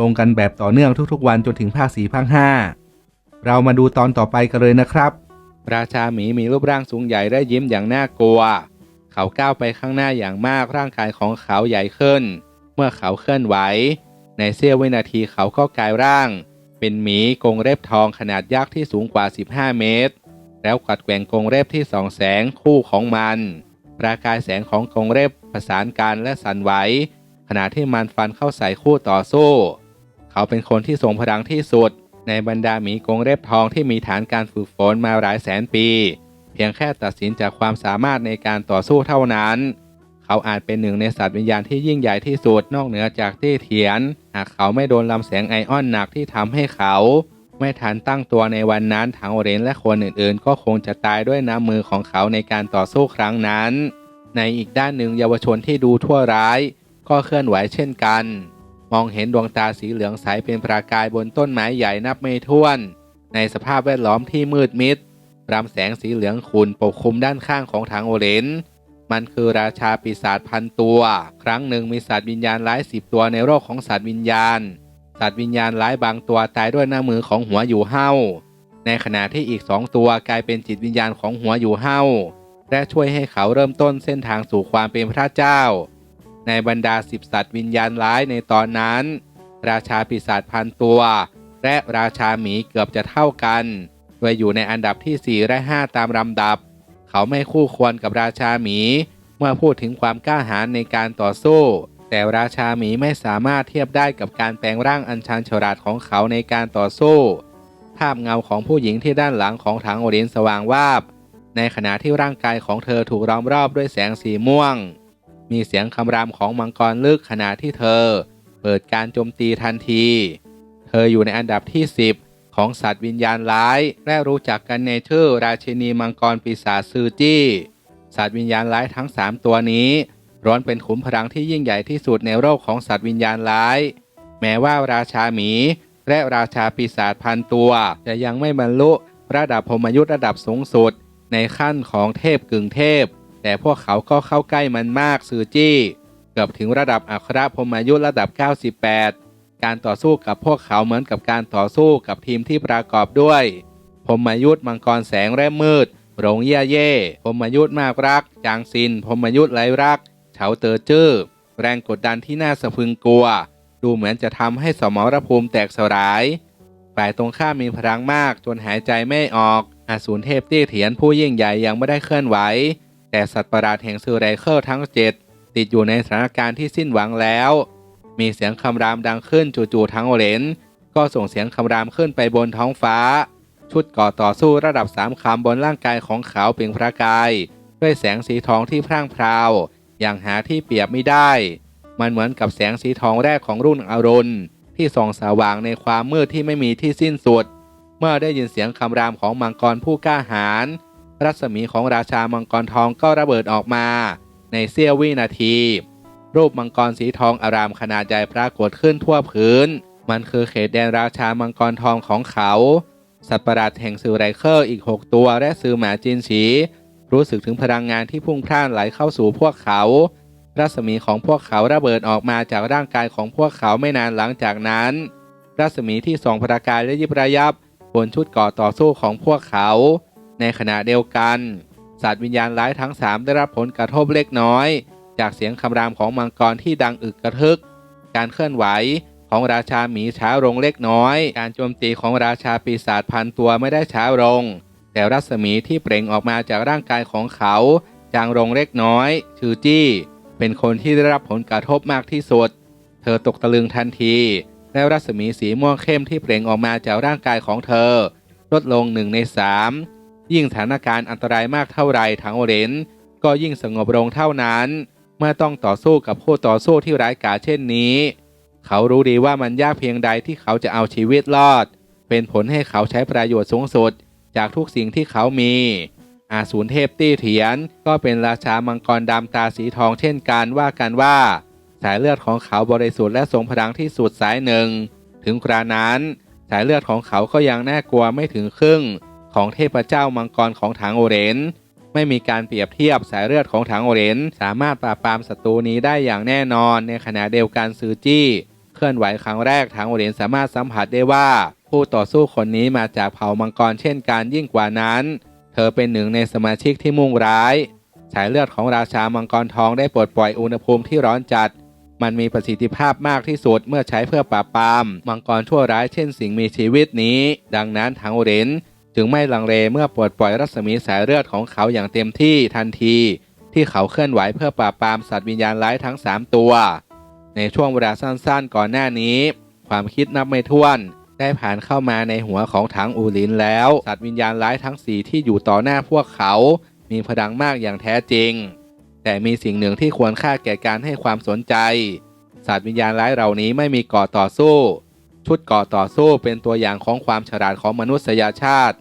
ลงกันแบบต่อเนื่องทุกๆ วันจนถึงภาคสี่ภาคห้าเรามาดูตอนต่อไปกันเลยนะครับ ราชาหมีมีรูปร่างสูงใหญ่และยิ้มอย่างน่ากลัว เขาก้าวไปข้างหน้าอย่างมากร่างกายของเขาใหญ่ขึ้น เมื่อเขาเคลื่อนไหว ในเสี้ยววินาทีเขาก็กลายร่าง เป็นหมีกรงเล็บทองขนาดยักษ์ที่สูงกว่า 15 เมตร แล้วกัดแกว่งกรงเล็บที่สองแสงคู่ของมัน ประกายแสงของกรงเล็บประสานกันและสั่นไหวขณะที่มันฟันเข้าใส่คู่ต่อสู้ เขาเป็นคนที่ทรงพลังที่สุด ในบรรดาหมีกงเล็บทองที่มีฐานการฝึกฝนมาหลายแสนปี เพียงแค่ตัดสินจากความสามารถในการต่อสู้เท่านั้น เขาอาจเป็นหนึ่งในสัตว์วิญญาณที่ยิ่งใหญ่ที่สุดนอกเหนือจากตี้เทียน หากเขาไม่โดนลำแสงไอออนหนักที่ทำให้เขา ไม่ทันตั้งตัวในวันนั้นทางโอเรนและคนอื่นๆ ก็คงจะตายด้วยน้ำมือของเขาในการต่อสู้ครั้งนั้น ในอีกด้านหนึ่งเยาวชนที่ดูทั่วร้าย ก็เคลื่อนไหวเช่นกัน มองเห็นดวงตาสีเหลืองใสเป็นประกายบนต้นไม้ใหญ่นับไม่ถ้วน ในสภาพแวดล้อมที่มืดมิดรำแสงสีเหลืองขุ่นปกคลุมด้านข้างของทางโอเรนมันคือราชาปีศาจพันตัว ครั้งหนึ่งมีสัตว์วิญญาณหลายสิบตัวในโลกของสัตว์วิญญาณ สัตว์วิญญาณหลายบางตัวตายด้วยหน้ามือของหัวอยู่เห้าในขณะที่อีกสองตัวกลายเป็นจิตวิญญาณของหัวอยู่เห้าและช่วยให้เขาเริ่มต้นเส้นทางสู่ความเป็นพระเจ้า ในบรรดาสิบสัตว์วิญญาณร้ายในตอนนั้น ราชาปีศาจพันตัว และราชาหมีเกือบจะเท่ากันโดยอยู่ในอันดับที่ 4 และ 5 ตามลำดับ เขาไม่คู่ควรกับราชาหมี เมื่อพูดถึงความกล้าหาญในการต่อสู้ แต่ราชาหมีไม่สามารถเทียบได้กับการแปลงร่างอัญชันฉลาดของเขาในการต่อสู้ ภาพเงาของผู้หญิงที่ด้านหลังของถังโอเรนสว่างวาบ ในขณะที่ร่างกายของเธอถูกล้อมรอบด้วยแสงสีม่วง มีเสียงคำรามของมังกรลึกขณะที่เธอ เปิดการโจมตีทันที เธออยู่ในอันดับที่ 10 ของสัตว์วิญญาณร้าย และรู้จักกันในชื่อราชินีมังกรปีศาจซือจี้ สัตว์วิญญาณร้ายทั้ง 3 ตัวนี้ร้อนเป็นขุมพลังที่ยิ่งใหญ่ที่สุดในโลกของสัตว์วิญญาณร้าย แม้ว่าราชาหมี และราชาปีศาจพันตัว จะยังไม่บรรลุระดับพรมยุทธ์ระดับสูงสุด ในขั้นของเทพกึ่งเทพ แต่พวกเขาก็เข้าใกล้มันมากซือจี้ เกือบถึงระดับอัครพรหมยุทธระดับ 98 การต่อสู้กับพวกเขาเหมือนกับการต่อสู้กับทีมที่ประกอบด้วยพรหมยุทธ์มังกรแสงและมืดหลงเย่เย่พรหมยุทธ์มากรัก จางซินพรหมยุทธ์ไร้รักเฉาเตอจื้อแรงกดดันที่น่าสะพึงกลัว ดูเหมือนจะทำให้สมรภูมิแตกสลาย ฝ่ายตรงข้ามมีพลังมากจนหายใจไม่ออก อาสูรเทพตี้เถียนผู้ยิ่งใหญ่ยังไม่ได้เคลื่อนไหว แต่สัตว์ประหลาดแห่งซูไรเคิลทั้งเจ็ดติดอยู่ในสถานการณ์ที่สิ้นหวังแล้ว มีเสียงคำรามดังขึ้นจู่ๆทั้งเรนก็ส่งเสียงคำรามขึ้นไปบนท้องฟ้า ชุดก่อต่อสู้ระดับสามคำบนร่างกายของเขาเปล่งประกาย ด้วยแสงสีทองที่พร่างพราว อย่างหาที่เปรียบไม่ได้ มันเหมือนกับแสงสีทองแรกของรุ่นอรุณที่ส่องสว่างในความมืดที่ไม่มีที่สิ้นสุด เมื่อได้ยินเสียงคำรามของมังกรผู้กล้าหาญ รัศมีของราชามังกรทองก็ระเบิดออกมา ในเสี้ยววินาที รูปมังกรสีทองอารามขนาดใหญ่ปรากฏขึ้นทั่วพื้น มันคือเขตแดนราชามังกรทองของเขา สัตว์ประหลาดแห่งซือไรเคอร์อีก 6 ตัวและซือหมาจินฉีรู้สึกถึงพลังงานที่พุ่งพล่านไหลเข้าสู่พวกเขา รัศมีของพวกเขาระเบิดออกมาจากร่างกายของพวกเขาไม่นานหลังจากนั้น รัศมีที่ส่องประกายและยิบระยับบนชุดก่อต่อสู้ของพวกเขา ในขณะเดียวกันสัตว์วิญญาณร้ายทั้งสามได้รับผลกระทบเล็กน้อย จากเสียงคำรามของมังกรที่ดังอึกกระทึก การเคลื่อนไหวของราชาหมีช้าลงเล็กน้อย การโจมตีของราชาปีศาจพันตัวไม่ได้ช้าลง แต่รัศมีที่เปล่งออกมาจากร่างกายของเขา จางลงเล็กน้อย ชือจี้ เป็นคนที่ได้รับผลกระทบมากที่สุด เธอตกตะลึงทันที และรัศมีสีม่วงเข้มที่เปล่งออกมาจากร่างกายของเธอ ลดลงหนึ่งในสาม ยิ่งสถานการณ์อันตรายมากเท่าไรทั้งโอเรนก็ยิ่งสงบลงเท่านั้น เมื่อต้องต่อสู้กับผู้ต่อสู้ที่ร้ายกาจเช่นนี้ เขารู้ดีว่ามันยากเพียงใดที่เขาจะเอาชีวิตรอด เป็นผลให้เขาใช้ประโยชน์สูงสุด จากทุกสิ่งที่เขามี อาสูรเทพตี้เถียน ก็เป็นราชามังกรดำตาสีทองเช่นกันว่ากันว่า สายเลือดของเขาบริสุทธิ์และทรงพลังที่สุดสายหนึ่ง ถึงกรานั้น สายเลือดของเขาก็ยังน่ากลัวไม่ถึงครึ่ง ของเทพเจ้ามังกรของถางโอเรน ไม่มีการเปรียบเทียบสายเลือดของถางโอเรน สามารถปราบปรามศัตรูนี้ได้อย่างแน่นอน ในขณะเดียวกันซือจี้เคลื่อนไหวครั้งแรกถางโอเรนสามารถสัมผัสได้ว่า ผู้ต่อสู้คนนี้มาจากเผ่ามังกรเช่นกันยิ่งกว่านั้น เธอเป็นหนึ่งในสมาชิกที่มุ่งร้าย สายเลือดของราชามังกรทองได้ปลดปล่อยอุณหภูมิที่ร้อนจัดมันมีประสิทธิภาพมากที่สุดเมื่อใช้เพื่อปราบปราม มังกรชั่วร้ายเช่นสิ่งมีชีวิตนี้ ดังนั้นทางโอเรน จึงไม่ลังเลเมื่อปลดปล่อยรัศมีสายเลือดของเขาอย่างเต็มที่ทันที ที่เขาเคลื่อนไหวเพื่อปราบปรามสัตว์วิญญาณร้ายทั้ง 3 ตัว ในช่วงเวลาสั้นๆ ก่อนหน้านี้ ความคิดนับไม่ถ้วนได้ผ่านเข้ามาในหัวของถังอูลินแล้ว สัตว์วิญญาณร้ายทั้งสี่ที่อยู่ต่อหน้าพวกเขา มีพลังมากอย่างแท้จริง แต่มีสิ่งหนึ่งที่ควรค่าแก่การให้ความสนใจ สัตว์วิญญาณร้ายเหล่านี้ไม่มีก่อต่อสู้ ชุดก่อต่อสู้เป็นตัวอย่างของความฉลาดของมนุษยชาติ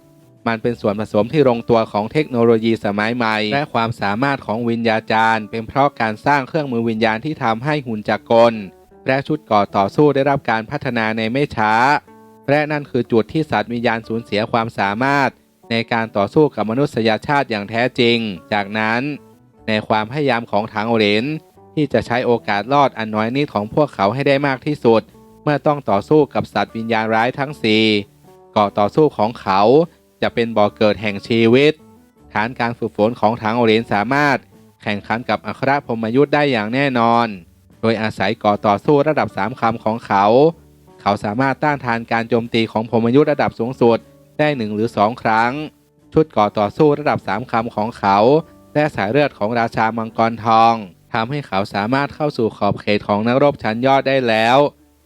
มันเป็นส่วนผสมที่ลงตัวของเทคโนโลยีสมัยใหม่ และความสามารถของวิญญาจารย์ เป็นเพราะการสร้างเครื่องมือวิญญาณที่ทำให้หุ่นจักรกล และชุดก่อต่อสู้ได้รับการพัฒนาในไม่ช้า และนั่นคือจุดที่สัตว์วิญญาณสูญเสียความสามารถ ในการต่อสู้กับมนุษยชาติอย่างแท้จริง จากนั้น ในความพยายามของทางโอเรนที่จะใช้โอกาสรอดอันน้อยนิดของพวกเขาให้ได้มากที่สุด เมื่อต้องต่อสู้กับสัตว์วิญญาณร้ายทั้งสี่ก่อต่อสู้ของเขาจะเป็นบ่อเกิดแห่งชีวิต ฐานการฝึกฝนของทางโอเรนสามารถ แข่งขันกับอัครพรมยุทธ์ได้อย่างแน่นอน โดยอาศัยก่อต่อสู้ระดับสามคำของเขา เขาสามารถต้านทานการโจมตีของพรมยุทธ์ระดับสูงสุดได้หนึ่งหรือสองครั้ง ชุดก่อต่อสู้ระดับสามคำของเขา และสายเลือดของราชามังกรทองทำให้เขาสามารถเข้าสู่ขอบเขตของนักรบชั้นยอดได้แล้ว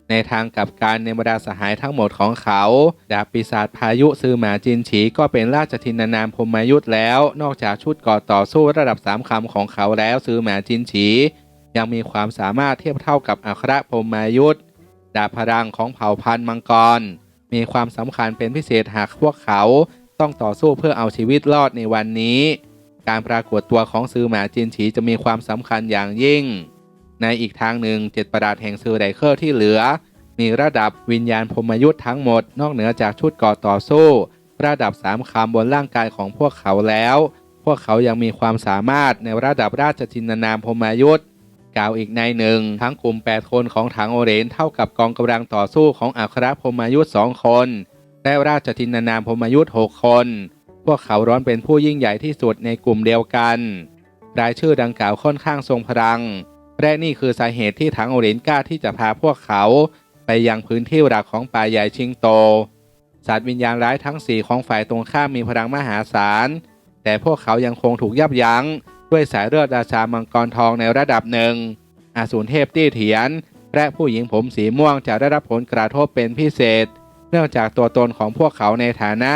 ในทางกลับการในบรรดาสหายทั้งหมดของเขา ดาบปีศาจพายุซือหมาจินฉีก็เป็นราชทินานามพรหมยุทธ์แล้ว นอกจากชุดก่อต่อสู้ระดับสามคำของเขาแล้วซือหมาจินฉี ยังมีความสามารถเทียบเท่ากับอัครพรหมยุทธ์ดาบพลังของเผ่าพันธุ์มังกร มีความสำคัญเป็นพิเศษหากพวกเขาต้องต่อสู้เพื่อเอาชีวิตรอดในวันนี้ การปรากฏตัวของซือหมาจินฉีจะมีความสำคัญอย่างยิ่ง ในอีกทางหนึ่งเจ็ดประดาษแห่งซือไดเคอร์ที่เหลือ มีระดับวิญญาณพมยุทธ์ทั้งหมด นอกเหนือจากชุดก่อต่อสู้ ระดับสามคำบนร่างกายของพวกเขาแล้ว พวกเขายังมีความสามารถในระดับราชจินนามพมยุทธ์กล่าวอีกในหนึ่ง ทั้งกลุ่ม 8 คนของถังโอเรนเท่ากับกองกำลังต่อสู้ของอัครพมยุทธ์สองคน และราชจินนามพมยุทธ์หกคน พวกเขาร้อนเป็นผู้ยิ่งใหญ่ที่สุดในกลุ่มเดียวกัน รายชื่อดังกล่าวค่อนข้างทรงพลัง และนี่คือสาเหตุที่ถังโอเรนกล้าที่จะพาพวกเขาไปยังพื้นที่หลักของป่าใหญ่ชิงโต สัตว์วิญญาณร้ายทั้งสี่ของฝ่ายตรงข้ามมีพลังมหาศาล แต่พวกเขายังคงถูกยับยั้ง ด้วยสายเลือดราชามังกรทองในระดับหนึ่ง อาสูรเทพตี้เถียน และผู้หญิงผมสีม่วงจะได้รับผลกระทบเป็นพิเศษ เนื่องจากตัวตนของพวกเขาในฐานะ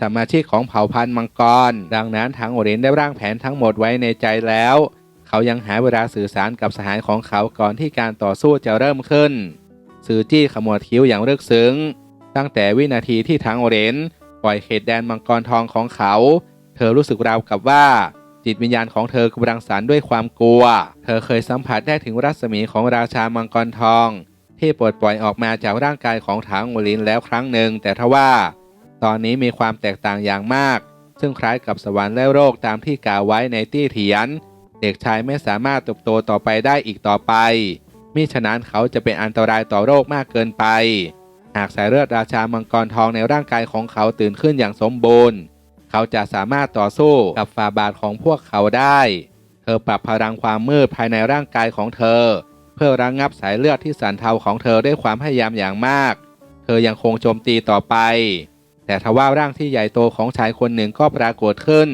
สมาชิกของเผ่าพันธุ์มังกร ดังนั้นทางโอเรนได้ร่างแผนทั้งหมดไว้ในใจแล้ว เขายังหาเวลาสื่อสารกับสหายของเขาก่อนที่การต่อสู้จะเริ่มขึ้น ซือจี้ขมวดคิ้วอย่างเลึกซึ้ง ตั้งแต่วินาทีที่ทางโอเรนปล่อยเขตแดนมังกรทองของเขา เธอรู้สึกราวกับว่าจิตวิญญาณของเธอกำลังสั่นด้วยความกลัว เธอเคยสัมผัสได้ถึงรัศมีของราชามังกรทอง ที่ปลดปล่อยออกมาจากร่างกายของทางโอลินแล้วครั้งหนึ่ง แต่ทว่า ตอนนี้มีความแตกต่างอย่างมาก ซึ่งคล้ายกับสวรรค์และโรคตามที่กล่าวไว้ในตี้เถียน เด็กชายไม่สามารถเติบโตต่อไปได้อีกต่อไปมิฉะนั้นเขาจะเป็นอันตรายต่อโรคมากเกินไป หากสายเลือดราชามังกรทองในร่างกายของเขาตื่นขึ้นอย่างสมบูรณ์ เขาจะสามารถต่อสู้กับฝ่าบาทของพวกเขาได้ เธอปรับพลังความมืดภายในร่างกายของเธอ เพื่อระงงับสายเลือดที่สันเทาของเธอด้วยความพยายามอย่างมาก เธอยังคงโจมตีต่อไป แต่ทว่าร่างที่ใหญ่โตของชายคนหนึ่งก็ปรากฏขึ้น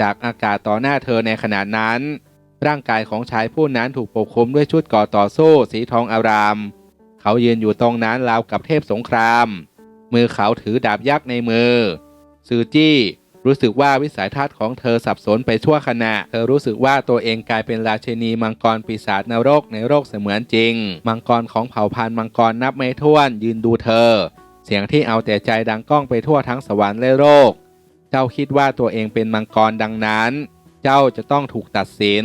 จากอากาศต่อหน้าเธอในขณะนั้น ร่างกายของชายผู้นั้นถูกปกคลุมด้วยชุดก่อต่อสู้สีทองอาราม เขายืนอยู่ตรงนั้นราวกับเทพสงคราม มือเขาถือดาบยักษ์ในมือซือจี้รู้สึกว่าวิสัยทัศน์ของเธอสับสนไปชั่วขณะ เธอรู้สึกว่าตัวเองกลายเป็นราชินีมังกรปีศาจนรกในโรคเสมือนจริง มังกรของเผ่าพันธุ์มังกรนับไม่ถ้วนยืนดูเธอ เสียงที่เอาแต่ใจดังก้องไปทั่วทั้งสวรรค์และโลก เจ้าคิดว่าตัวเองเป็นมังกรดังนั้น เจ้าจะต้องถูกตัดสิน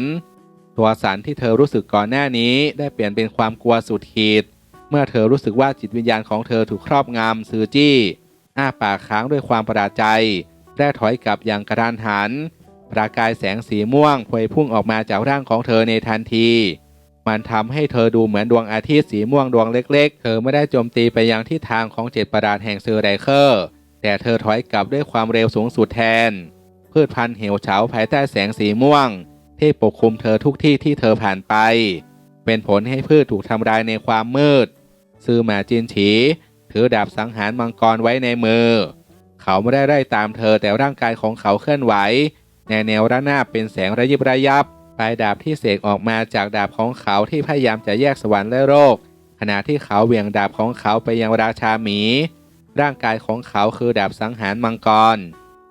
ตัวสารที่เธอรู้สึกก่อนหน้านี้ได้เปลี่ยนเป็นความกลัวสุดขีด เมื่อเธอรู้สึกว่าจิตวิญญาณของเธอถูกครอบงำซือจี้ อ้าปากค้างด้วยความประหลาดใจแร่ถอยกลับอย่างกระดานหัน ประกายแสงสีม่วงพวยพุ่งออกมาจากร่างของเธอในทันทีมันทำให้เธอดูเหมือนดวงอาทิตย์สีม่วงดวงเล็ก ๆ เธอไม่ได้โจมตีไปยังทิศทางของเจ็ดประดาษแห่งเซอร์ไรเคอร์ แต่เธอถอยกลับด้วยความเร็วสูงสุดแทน พืชพันธุ์เหวเฉาภายใต้แสงสีม่วง ที่ปกคลุมเธอทุกที่ที่เธอผ่านไป เป็นผลให้พืชถูกทำลายในความมืด ซือหมาจินฉี ถือดาบสังหารมังกรไว้ในมือ เขาไม่ได้ไล่ตามเธอแต่ร่างกายของเขาเคลื่อนไหว ในแนวระนาบเป็นแสงระยิบระยับปลายดาบที่เสกออกมาจากดาบของเขาที่พยายามจะแยกสวรรค์และโลกขณะที่เขาเหวี่ยงดาบของเขาไปยังราชาหมี ร่างกายของเขาคือดาบสังหารมังกร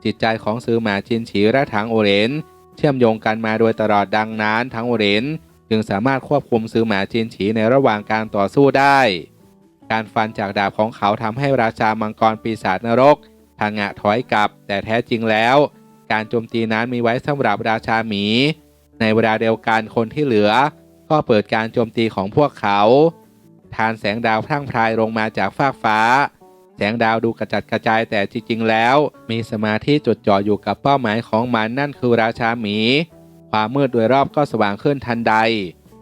จิตใจของซือหมาจินฉีและถังโอเรนเชื่อมโยงกันมาโดยตลอดดังนั้นทั้งโอเรนจึงสามารถควบคุมซือหมาจินฉีในระหว่างการต่อสู้ได้ การฟันจากดาบของเขาทำให้ราชามังกรปีศาจนรกพังะถอยกลับ แต่แท้จริงแล้ว การโจมตีนั้นมีไว้สำหรับราชาหมี ในเวลาเดียวกันคนที่เหลือ ก็เปิดการโจมตีของพวกเขาทานแสงดาวพรั่งพรายลงมาจากฟากฟ้า แสงดาวดูกระจัดกระจายแต่จริงๆแล้ว มีสมาธิจดจ่ออยู่กับเป้าหมายของมันนั่นคือราชาหมี ความมืดโดยรอบก็สว่างขึ้นทันใด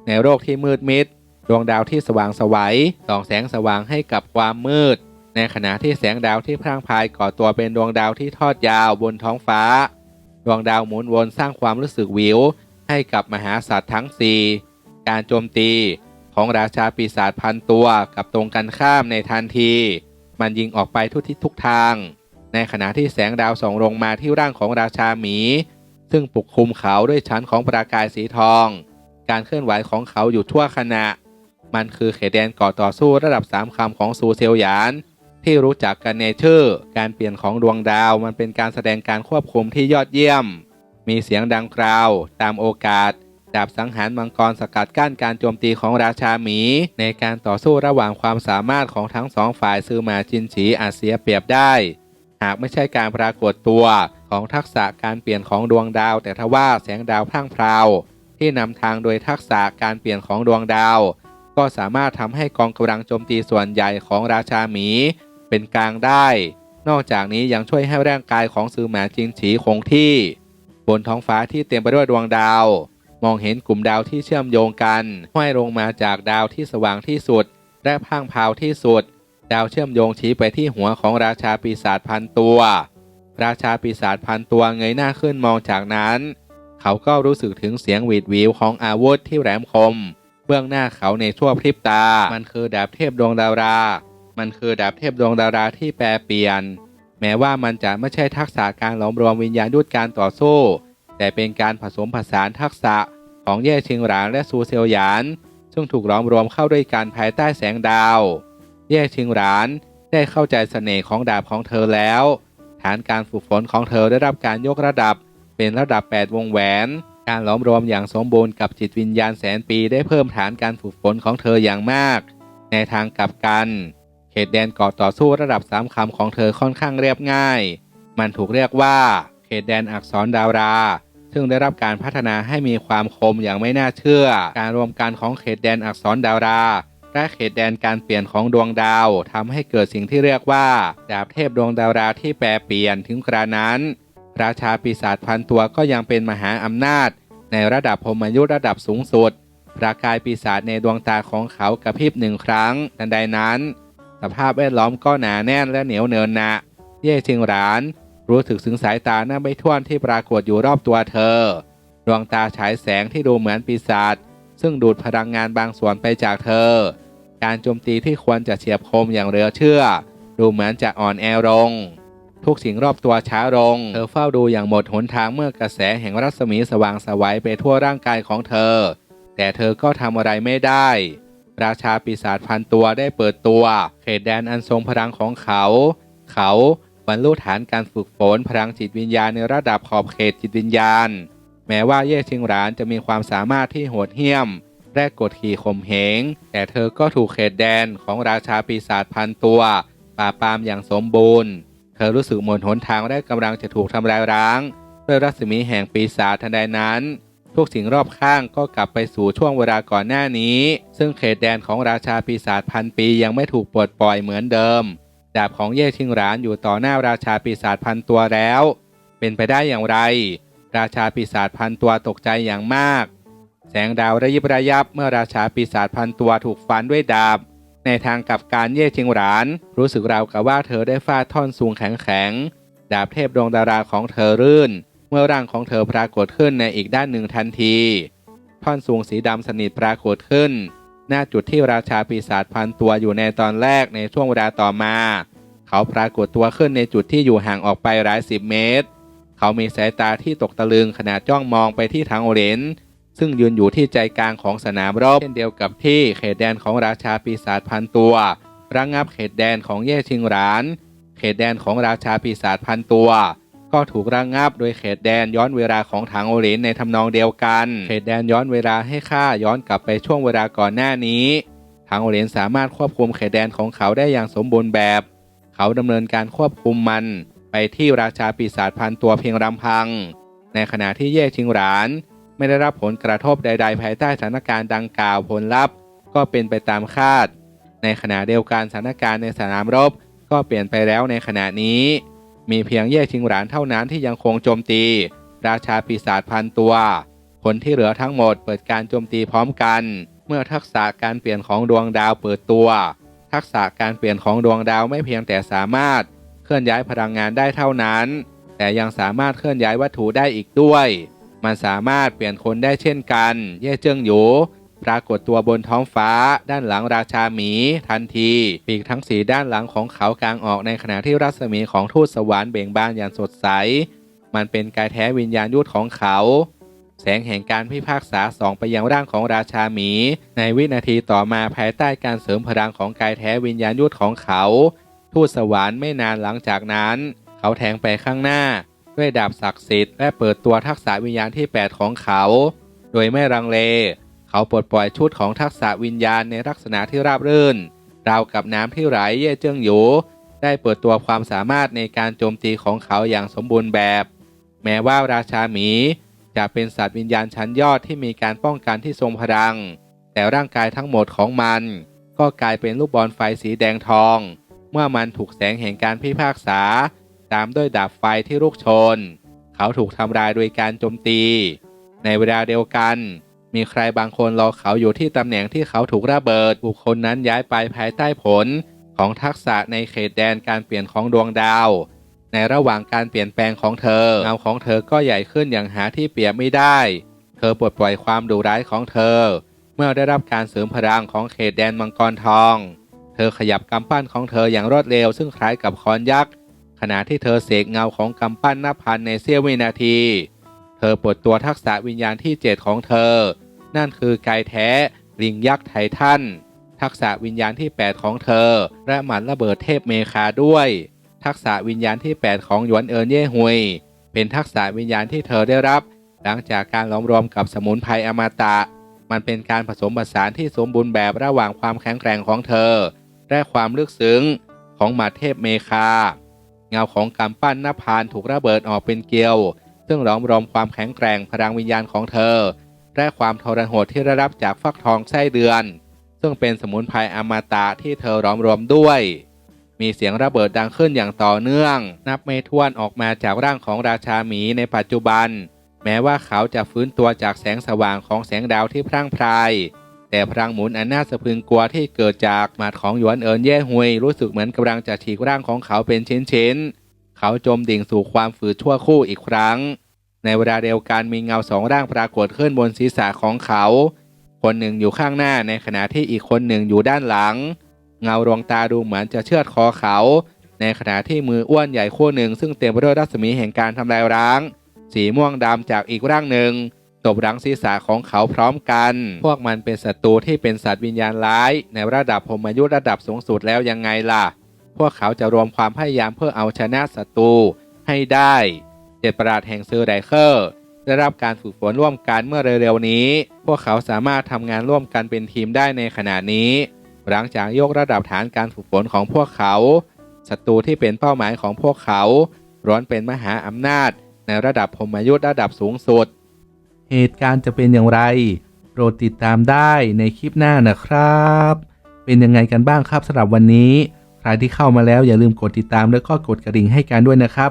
ในโลกที่มืดมิด ดวงดาวที่สว่างสวัยส่องแสงสว่างให้กับความมืด ในขณะที่แสงดาวที่พร่างพายก่อตัวเป็นดวงดาวที่ทอดยาวบนท้องฟ้า ดวงดาวหมุนวนสร้างความรู้สึกวิว ให้กับมหาสัตว์ทั้งสี่การโจมตีของราชาปีศาจพันตัวกับตรงกันข้ามในทันที มันยิงออกไปทุกทิศทุกทาง ในขณะที่แสงดาวส่องลงมาที่ร่างของราชาหมี ซึ่งปกคลุมเขาด้วยชั้นของประกายสีทอง การเคลื่อนไหวของเขาอยู่ทั่วขณะ มันคือเขตแดนก่อต่อสู้ระดับสามคำของซูเซียวหยาน ที่รู้จักกันในชื่อ การเปลี่ยนของดวงดาวมันเป็นการแสดงการควบคุมที่ยอดเยี่ยม มีเสียงดังกราว ตามโอกาส ดาบสังหารมังกรสกัดกั้นการโจมตีของราชาหมี ในการต่อสู้ระหว่างความสามารถของทั้งสองฝ่ายซือหมาจินฉีอาจเสียเปรียบได้ หากไม่ใช่การปรากฏตัวของทักษะการเปลี่ยนของดวงดาว แต่ทว่าแสงดาวพร่างพราวที่นำทางโดยทักษะการเปลี่ยนของดวงดาว ก็สามารถทำให้กองกำลังโจมตีส่วนใหญ่ของราชาหมี เป็นกลางได้ นอกจากนี้ยังช่วยให้ร่างกายของซือหมาจินฉีคงที่ บนท้องฟ้าที่เต็มไปด้วยดวงดาว มองเห็นกลุ่มดาวที่เชื่อมโยงกันห้อยลงมาจากดาวที่สว่างที่สุด และพังพาวที่สุด ดาวเชื่อมโยงชี้ไปที่หัวของราชาปีศาจพันตัว ราชาปีศาจพันตัวเงยหน้าขึ้นมองจากนั้น เขาก็รู้สึกถึงเสียงหวีดวิวของอาวุธที่แหลมคม เบื้องหน้าเขาในชั่วพริบตา มันคือดาบเทพดวงดารา มันคือดาบเทพดวงดาราที่แปรเปลี่ยน แม้ว่ามันจะไม่ใช่ทักษะการหลอมรวมวิญญาณด้วยการต่อสู้ แต่เป็นการผสมผสานทักษะของเย่ชิงหลานและซูเซียวหยาน ซึ่งถูกหลอมรวมเข้าด้วยกันภายใต้แสงดาว เย่ชิงหลานได้เข้าใจเสน่ห์ของดาบของเธอแล้ว ฐานการฝึกฝนของเธอได้รับการยกระดับ เป็นระดับ 8 วงแหวน การหลอมรวมอย่างสมบูรณ์กับจิตวิญญาณแสนปีได้เพิ่มฐานการฝึกฝนของเธออย่างมาก ในทางกลับกัน เขตแดนก่อต่อสู้ระดับสามคำของเธอค่อนข้างเรียบง่าย มันถูกเรียกว่า เขตแดนอักษรดาวรา ซึ่งได้รับการพัฒนาให้มีความคมอย่างไม่น่าเชื่อ การรวมกันของเขตแดนอักษรดาวราและเขตแดนการเปลี่ยนของดวงดาวทำให้เกิดสิ่งที่เรียกว่า ดาบเทพดวงดาวราที่แปรเปลี่ยนถึงกระนั้น ราชาปีศาจพันตัวก็ยังเป็นมหาอำนาจ ในระดับพรหมยุทธระดับสูงสุด ประกายปีศาจในดวงตาของเขากระพริบหนึ่งครั้งทันใดนั้น สภาพแวดล้อมก็หนาแน่นและเหนียวเนินหนะเย่ชิงหราน รู้ถึกถึงสายตาหน้าไม่ท้วนที่ปรากฏอยู่รอบตัวเธอ ดวงตาฉายแสงที่ดูเหมือนปีศาจซึ่งดูดพลังงานบางส่วนไปจากเธอ การโจมตีที่ควรจะเฉียบคมอย่างเหลือเชื่อ ดูเหมือนจะอ่อนแอลง ทุกสิ่งรอบตัวช้าลง เธอเฝ้าดูอย่างหมดหนทางเมื่อกระแสแห่งรัศมีสว่างสวัยไปทั่วร่างกายของเธอ แต่เธอก็ทำอะไรไม่ได้ ราชาปีศาจพันตัวได้เปิดตัว เขตแดนอันทรงพลังของเขา เขา บรรลุฐานการฝึกฝนพลังจิตวิญญาณในระดับขอบเขตจิตวิญญาณ แม้ว่าเย่ชิงหรานจะมีความสามารถที่โหดเหี้ยมและกดขี่ข่มเหง แต่เธอก็ถูกเขตแดนของราชาปีศาจพันตัวปราบปรามอย่างสมบูรณ์ เธอรู้สึกหมดหนทางและกำลังจะถูกทำลายร้าง ด้วยรัศมีแห่งปีศาจทันใดนั้น ทุกสิ่งรอบข้างก็กลับไปสู่ช่วงเวลาก่อนหน้านี้ ซึ่งเขตแดนของราชาปีศาจพันปียังไม่ถูกปลดปล่อยเหมือนเดิม ดาบของเย่ชิงหรานอยู่ต่อหน้าราชาปีศาจพันตัวแล้ว เป็นไปได้อย่างไร ราชาปีศาจพันตัวตกใจอย่างมาก แสงดาวระยิบระยับเมื่อราชาปีศาจพันตัวถูกฟันด้วยดาบ ในทางกับการเย่ชิงหราน รู้สึกราวกับว่าเธอได้ฟาดท่อนสูงแข็งแข็งๆดาบเทพดวงดาราของเธอรื่น เมื่อร่างของเธอปรากฏขึ้นในอีกด้านหนึ่งทันที ท่อนสูงสีดำสนิทปรากฏขึ้น หน้าจุดที่ราชาปีศาจพันตัวอยู่ในตอนแรกในช่วงเวลาต่อมา เขาปรากฏตัวขึ้นในจุดที่อยู่ห่างออกไปหลายสิบเมตร เขามีสายตาที่ตกตะลึงขณะจ้องมองไปที่ทางโอเรนซึ่งยืนอยู่ที่ใจกลางของสนามรบเช่นเดียวกับที่เขตแดนของราชาปีศาจพันตัวระงงับเขตแดนของเย่ชิงหราน เขตแดนของราชาปีศาจพันตัว ก็ถูกระงงับโดยเขตแดนย้อนเวลาของทางโอเรนในทำนองเดียวกัน เขตแดนย้อนเวลาให้ค่าย้อนกลับไปช่วงเวลาก่อนหน้านี้ทางโอเรนสามารถควบคุมเขตแดนของเขาได้อย่างสมบูรณ์แบบ เขาดำเนินการควบคุมมัน ไปที่ราชาปีศาจพันตัวเพียงลำพัง ในขณะที่เย่ชิงหราน ไม่ได้รับผลกระทบใด ๆ ภายใต้สถานการณ์ดังกล่าวผลลัพธ์ ก็เป็นไปตามคาด ในขณะเดียวกันสถานการณ์ในสนามรบ ก็เปลี่ยนไปแล้วในขณะนี้ มีเพียงเย่ชิงหรานเท่านั้นที่ยังคงโจมตี ราชาปีศาจพันตัว คนที่เหลือทั้งหมดเปิดการโจมตีพร้อมกัน เมื่อทักษะการเปลี่ยนของดวงดาวเปิดตัว ทักษะการเปลี่ยนของดวงดาวไม่เพียงแต่สามารถเคลื่อนย้ายพลังงานได้เท่านั้น แต่ยังสามารถเคลื่อนย้ายวัตถุได้อีกด้วย มันสามารถเปลี่ยนคนได้เช่นกัน เย่เจิ้งหยู ปรากฏตัวบนท้องฟ้า ด้านหลังราชาหมีทันที ปีกทั้งสีด้านหลังของเขากลางออกในขณะที่รัศมีของทูตสวรรค์เบ่งบานอย่างสดใส มันเป็นกายแท้วิญญาณยุทธของเขา แสงแห่งการพิพากษาส่องไปยังร่างของราชาหมี ในวินาทีต่อมาภายใต้การเสริมพลังของกายแท้วิญญาณยุทธของเขา ทูตสวรรค์ไม่นานหลังจากนั้น เขาแทงไปข้างหน้า ด้วยดาบศักดิ์สิทธิ์และเปิดตัวทักษะวิญญาณที่ 8 ของเขา โดยไม่รังเล เขาปลดปล่อยชุดของทักษะวิญญาณในลักษณะที่ราบรื่น ราวกับน้ำที่ไหลเย่เจิ้งหยูได้เปิดตัวความสามารถในการโจมตีของเขาอย่างสมบูรณ์แบบ แม้ว่าราชาหมีจะเป็นสัตว์วิญญาณชั้นยอดที่มีการป้องกันที่ทรงพลัง แต่ร่างกายทั้งหมดของมัน ก็กลายเป็นลูกบอลไฟสีแดงทอง เมื่อมันถูกแสงแห่งการพิพากษา ตามด้วยดาบไฟที่ลุกชน เขาถูกทำลายโดยการโจมตี ในเวลาเดียวกัน มีใครบางคนรอเขาอยู่ที่ตำแหน่งที่เขาถูกระเบิด บุคคลนั้นย้ายไปภายใต้ผล ของทักษะในเขตแดนการเปลี่ยนของดวงดาว ในระหว่างการเปลี่ยนแปลงของเธอเงาของเธอก็ใหญ่ขึ้นอย่างหาที่เปรียบไม่ได้ เธอปลดปล่อยความดุร้ายของเธอ เมื่อได้รับการเสริมพลังของเขตแดนมังกรทอง เธอขยับกำปั้นของเธออย่างรวดเร็ว ซึ่งคล้ายกับคอนยักษ์ขณะที่เธอเสกเงาของกำปั้นนับพันในเสี้ยววินาที ธอปลดตัวทักษะวิญญาณที่เจ็ดของเธอ นั่นคือกายแท้ ลิงยักษ์ไททัน ทักษะวิญญาณที่ 8 ของเธอ และหมันระเบิดเทพเมคาด้วย ทักษะวิญญาณที่ 8 ของหยวนเอินเย่ฮุย เป็นทักษะวิญญาณที่เธอได้รับ หลังจากการล้อมรวมกับสมุนไพรอมตะ มันเป็นการผสมผสานที่สมบูรณ์แบบระหว่างความแข็งแกร่งของเธอ และความลึกซึ้งของหมัดเทพเมคา เงาของกำปั้นหน้าพานถูกระเบิดออกเป็นเกลียว ซึ่งล้อมรวมความแข็งแกร่งพลังวิญญาณของเธอ และความทรหดที่ได้รับจากฟักทองไส้เดือน ซึ่งเป็นสมุนไพรอมตะที่เธอล้อมรวมด้วย มีเสียงระเบิดดังขึ้นอย่างต่อเนื่อง นับไม่ถ้วนออกมาจากร่างของราชาหมีในปัจจุบัน แม้ว่าเขาจะฟื้นตัวจากแสงสว่างของแสงดาวที่พร่างพรายแต่พลังหมุนอันน่าสะพรึงกลัวที่เกิดจากหมัดของหยวนเอินเย่ฮุยรู้สึกเหมือนกำลังจะฉีกร่างของเขาเป็นชิ้นๆ เขาจมดิ่งสู่ความฝืดชั่วคู่อีกครั้ง ในเวลาเดียวกันมีเงาสองร่างปรากฏขึ้นบนศีรษะของเขา คนหนึ่งอยู่ข้างหน้าในขณะที่อีกคนหนึ่งอยู่ด้านหลัง เงาดวงตาดูเหมือนจะเชือดคอเขา ในขณะที่มืออ้วนใหญ่คู่หนึ่ง ซึ่งเต็มไปด้วยรัศมีแห่งการทำลายร้าง สีม่วงดำจากอีกร่างหนึ่งตบรังศีรษะของเขาพร้อมกัน พวกมันเป็นศัตรูที่เป็นสัตว์วิญญาณร้าย ในระดับพรหมยุทธระดับสูงสุดแล้วยังไงล่ะ พวกเขาจะรวมความพยายามเพื่อเอาชนะศัตรูให้ได้ เจ็ดประหลาดแห่งเซื้อไรเคอร์ได้รับการฝึกฝนร่วมกันเมื่อเร็วๆนี้ พวกเขาสามารถทำงานร่วมกันเป็นทีมได้ในขณะนี้ หลังจากยกระดับฐานการฝึกฝนของพวกเขาศัตรูที่เป็นเป้าหมายของพวกเขาร้อนเป็นมหาอำนาจ ในระดับพรหมยุทธ์ระดับสูงสุด เหตุการณ์จะเป็นอย่างไร โปรดติดตามได้ในคลิปหน้านะครับ เป็นยังไงกันบ้างครับสำหรับวันนี้ ใครที่เข้ามาแล้วอย่าลืมกดติดตามแล้วก็กดกระดิ่งให้กันด้วยนะครับ